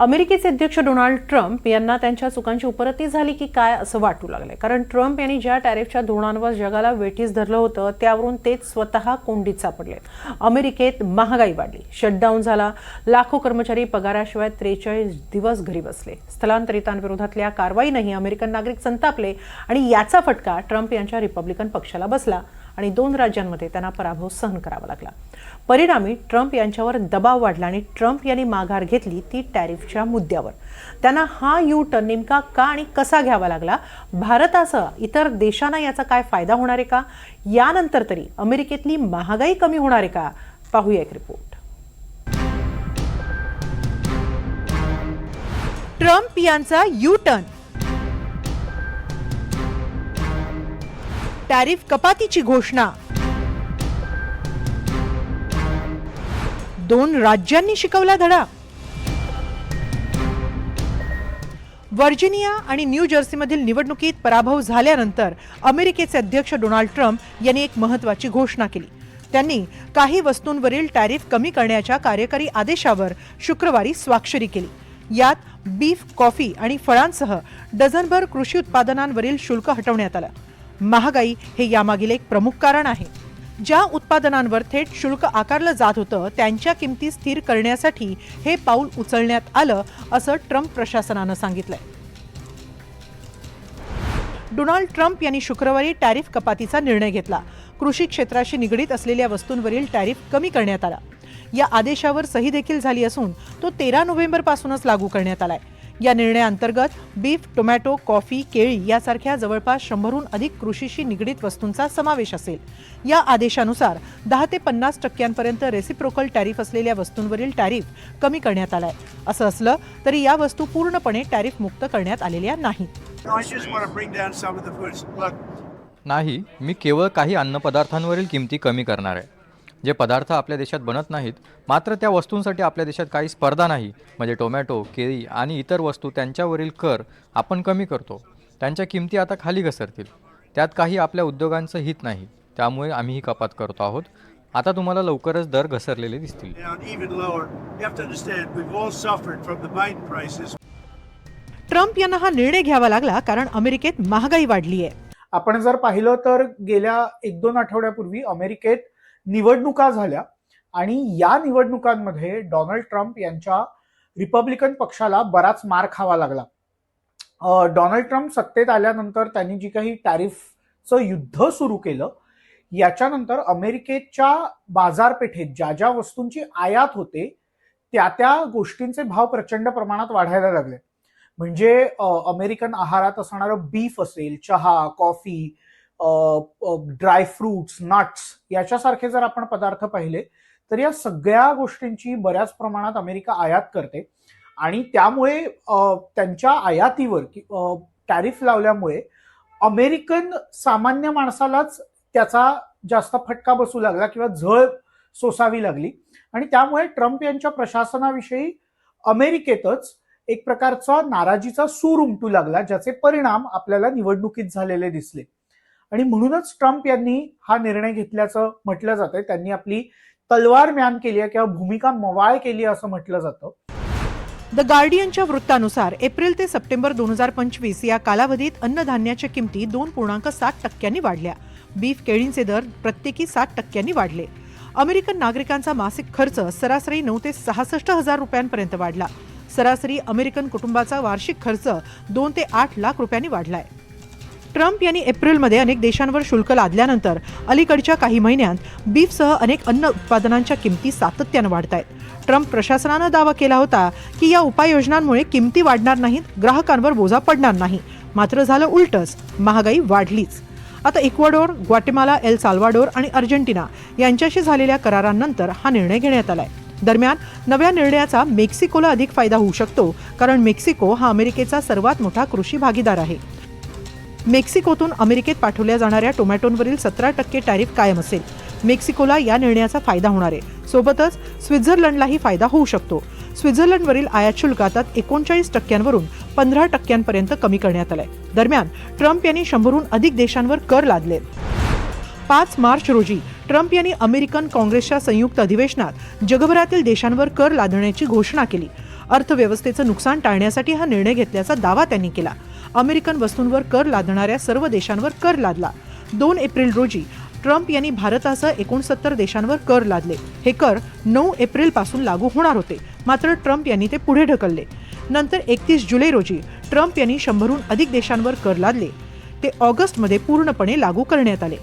अमेरिकेचे अध्यक्ष Donald Trump यांना त्यांच्या चुकांची उपरती झाली की काय असं वाटू लागलंय. कारण ट्रम्प यांनी ज्या टॅरिफच्या धोरणांवर जगाला वेठीस धरलं होतं त्यावरून तेच स्वतः कोंडीत सापडले. अमेरिकेत महागाई वाढली. शटडाऊन झाला. लाखो कर्मचारी पगाराशिवाय त्रेचाळीस दिवस घरी बसले. स्थलांतरितांविरोधातल्या कारवाईनंही अमेरिकन नागरिक संतापले आणि याचा फटका ट्रम्प यांच्या रिपब्लिकन पक्षाला बसला आणि दोन राज्यांमध्ये त्यांना पराभव सहन करावा लागला. परिणामी ट्रम्प यांच्यावर दबाव वाढला आणि ट्रम्प यांनी माघार घेतली ती टॅरिफ टॅरिफच्या मुद्द्यावर. त्यांना हा यू टर्न नेमका का आणि कसा घ्यावा लागला? भारतासह इतर देशांना याचा काय फायदा होणार आहे का? यानंतर तरी अमेरिकेतली महागाई कमी होणार आहे का? पाहूया एक रिपोर्ट ट्रम्प यांचा यू टर्न टॅरिफ कपातीची घोषणा. दोन राज्यांनी शिकवला धडा. व्हर्जिनिया आणि न्यू जर्सीमधील निवडणुकीत पराभव झाल्यानंतर अमेरिकेचे अध्यक्ष डोनाल्ड ट्रम्प यांनी एक महत्वाची घोषणा केली. त्यांनी काही वस्तूंवरील टॅरिफ कमी करण्याच्या कार्यकारी आदेशावर शुक्रवारी स्वाक्षरी केली. यात बीफ कॉफी आणि फळांसह डझनभर कृषी उत्पादनांवरील शुल्क हटवण्यात आलं. महागाई हे यामागील एक प्रमुख कारण आहे. ज्या उत्पादनांवर थेट शुल्क आकारलं जात होतं त्यांच्या किमती स्थिर करण्यासाठी हे पाऊल उचलण्यात आलं असं ट्रम्प प्रशासनानं सांगितलंय. डोनाल्ड ट्रम्प यांनी शुक्रवारी टॅरिफ कपातीचा निर्णय घेतला. कृषी क्षेत्राशी निगडीत असलेल्या वस्तूंवरील टॅरिफ कमी करण्यात आला. या आदेशावर सही देखील झाली असून तो तेरा नोव्हेंबरपासूनच लागू करण्यात आला आहे या निर्णयाअंतर्गत बीफ टोमॅटो कॉफी केळी यासारख्या जवळपास शंभरहून अधिक कृषीशी निगडीत वस्तूंचा समावेश असेल. या आदेशानुसार दहा ते पन्नास टक्क्यांपर्यंत रेसिप्रोकल टॅरिफ असलेल्या वस्तूंवरील टॅरिफ कमी करण्यात आलाय. असं असलं तरी या वस्तू पूर्णपणे टॅरिफ मुक्त करण्यात आलेल्या नाहीत. नाही मी केवळ काही अन्नपदार्थांवरील किमती कमी करणार आहे. जे पदार्थ आपल्या देशात बनत नाहीत मात्र त्या वस्तूंसाठी आपल्या देशात काही स्पर्धा नाही. म्हणजे टोमॅटो केळी आणि इतर वस्तू त्यांच्यावरील कर आपण कमी करतो. त्यांच्या किमती आता खाली घसरतील. त्यात काही आपल्या उद्योगांचं हित नाही. त्यामुळे आम्ही ही कपात करतो आहोत. आता तुम्हाला लवकरच दर घसरलेले दिसतील. ट्रम्प यांना हा निर्णय घ्यावा लागला कारण अमेरिकेत महागाई वाढली आहे आपण जर पाहिलं तर गेल्या एक दोन आठवड्यापूर्वी अमेरिकेत निवडणुका झाल्या आणि या निवडणुकांमध्ये डोनाल्ड ट्रम्प यांच्या रिपब्लिकन पक्षाला बराच मार खावा लागला. डोनाल्ड ट्रम्प सत्तेत आल्यानंतर त्यांनी जी काही टॅरिफचं युद्ध सुरू केलं याच्यानंतर अमेरिकेच्या बाजारपेठेत ज्या ज्या वस्तूंची आयात होते त्या त्या गोष्टींचे भाव प्रचंड प्रमाणात वाढायला लागले. म्हणजे अमेरिकन आहारात असणारं बीफ असेल चहा कॉफी ड्रायफ्रुट्स नट्स याच्यासारखे जर आपण पदार्थ पाहिले तर या सगळ्या गोष्टींची बऱ्याच प्रमाणात अमेरिका आयात करते. आणि त्यामुळे त्यांच्या आयातीवर टॅरिफ लावल्यामुळे अमेरिकन सामान्य माणसालाच त्याचा जास्त फटका बसू लागला किंवा झळ सोसावी लागली. आणि त्यामुळे ट्रम्प यांच्या प्रशासनाविषयी अमेरिकेतच एक प्रकारचा नाराजीचा सूर उमटू लागला ज्याचे परिणाम आपल्याला निवडणुकीत झालेले दिसले. आणि म्हणूनच ट्रम्प यांनी हा निर्णय घेतल्याचं म्हटलं जातंय. त्यांनी आपली तलवार म्यान केली आहे किंवा भूमिका मवाळ केली आहे असं म्हटलं जातं. द गार्डियनच्या वृत्तानुसार एप्रिल ते सप्टेंबर दोन हजार पंचवीस या कालावधीत अन्नधान्याच्या किमती दोन पूर्णांक सात टक्क्यांनी वाढल्या. बीफ केळींचे दर प्रत्येकी सात टक्क्यांनी वाढले. अमेरिकन नागरिकांचा मासिक खर्च सरासरी नऊ ते सहासष्ट हजार रुपयांपर्यंत वाढला. सरासरी अमेरिकन कुटुंबाचा वार्षिक खर्च दोन ते आठ लाख रुपयांनी वाढलाय. ट्रम्प यांनी एप्रिलमध्ये अनेक देशांवर शुल्क लादल्यानंतर अलीकडच्या काही महिन्यांत बीफसह अनेक अन्न उत्पादनांच्या किमती सातत्यानं वाढत आहेत ट्रम्प प्रशासनानं दावा केला होता की या उपाययोजनांमुळे किमती वाढणार नाहीत ग्राहकांवर बोजा पडणार नाही. मात्र झालं उलटच महागाई वाढलीच. आता इक्वाडोर ग्वाटेमाला एल साल्वाडोर आणि अर्जेंटिना यांच्याशी झालेल्या करारांनंतर हा निर्णय घेण्यात आलाय. दरम्यान नव्या निर्णयाचा मेक्सिकोला अधिक फायदा होऊ शकतो कारण मेक्सिको हा अमेरिकेचा सर्वात मोठा कृषी भागीदार आहे. मेक्सिकोतून अमेरिकेत पाठवल्या जाणाऱ्या टोमॅटोंवरील सतरा टक्के टॅरिफ कायम असेल. मेक्सिकोला या निर्णयाचा फायदा होणार आहे. सोबतच स्वित्झर्लंडलाही फायदा होऊ शकतो. स्वित्झर्लंडवरील आयात शुल्क आता एकोणचाळीस टक्क्यांवरून पंधरा टक्क्यांपर्यंत कमी करण्यात आलंय. दरम्यान ट्रम्प यांनी शंभरहून अधिक देशांवर कर लादले. पाच मार्च रोजी ट्रम्प यांनी अमेरिकन काँग्रेसच्या संयुक्त अधिवेशनात जगभरातील देशांवर कर लादण्याची घोषणा केली. अर्थव्यवस्थेचं नुकसान टाळण्यासाठी हा निर्णय घेतल्याचा दावा त्यांनी केला. अमेरिकन वस्तूंवर कर लादणाऱ्या सर्व देशांवर कर लादला. दोन एप्रिल रोजी ट्रम्प यांनी भारतासह एकोणसत्तर देशांवर कर लादले. हे कर नऊ एप्रिलपासून लागू होणार होते. मात्र ट्रम्प यांनी ते पुढे ढकलले. नंतर एकतीस जुलै रोजी ट्रम्प यांनी शंभरहून अधिक देशांवर कर लादले. ते ऑगस्टमध्ये पूर्णपणे लागू करण्यात आले.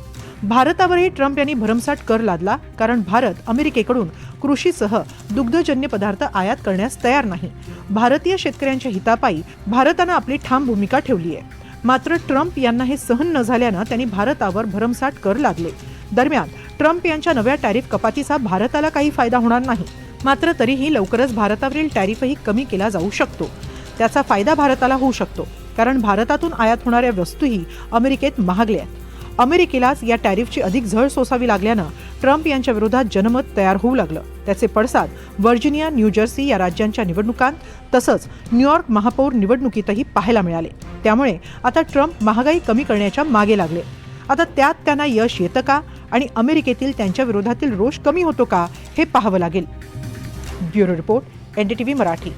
भारतावरही ट्रम्प यांनी भरमसाठ कर लादला कारण भारत अमेरिकेकडून कृषीसह दुग्धजन्य पदार्थ आयात करण्यास तयार नाही. भारतीय शेतकऱ्यांच्या हितापायी भारतानं आपली ठाम भूमिका ठेवली आहे. मात्र ट्रम्प यांना हे सहन न झाल्यानं त्यांनी भारतावर भरमसाठ कर लादले. दरम्यान ट्रम्प यांच्या नव्या टॅरिफ कपातीचा भारताला काही फायदा होणार नाही. मात्र तरीही लवकरच भारतावरील टॅरिफही कमी केला जाऊ शकतो. त्याचा फायदा भारताला होऊ शकतो कारण भारतातून आयात होणाऱ्या वस्तूही अमेरिकेत महागल्या आहेत. अमेरिकेलाच या टॅरिफची अधिक झळ सोसावी लागल्यानं ट्रम्प यांच्या विरोधात जनमत तयार होऊ लागलं. त्याचे पडसाद व्हर्जिनिया न्यूजर्सी या राज्यांच्या निवडणुकांत तसंच न्यूयॉर्क महापौर निवडणुकीतही पाहायला मिळाले. त्यामुळे आता ट्रम्प महागाई कमी करण्याच्या मागे लागले. आता त्यात त्यांना यश येतं का आणि अमेरिकेतील त्यांच्या विरोधातील रोष कमी होतो का हे पाहावं लागेल. Bureau report NDTV Marathi.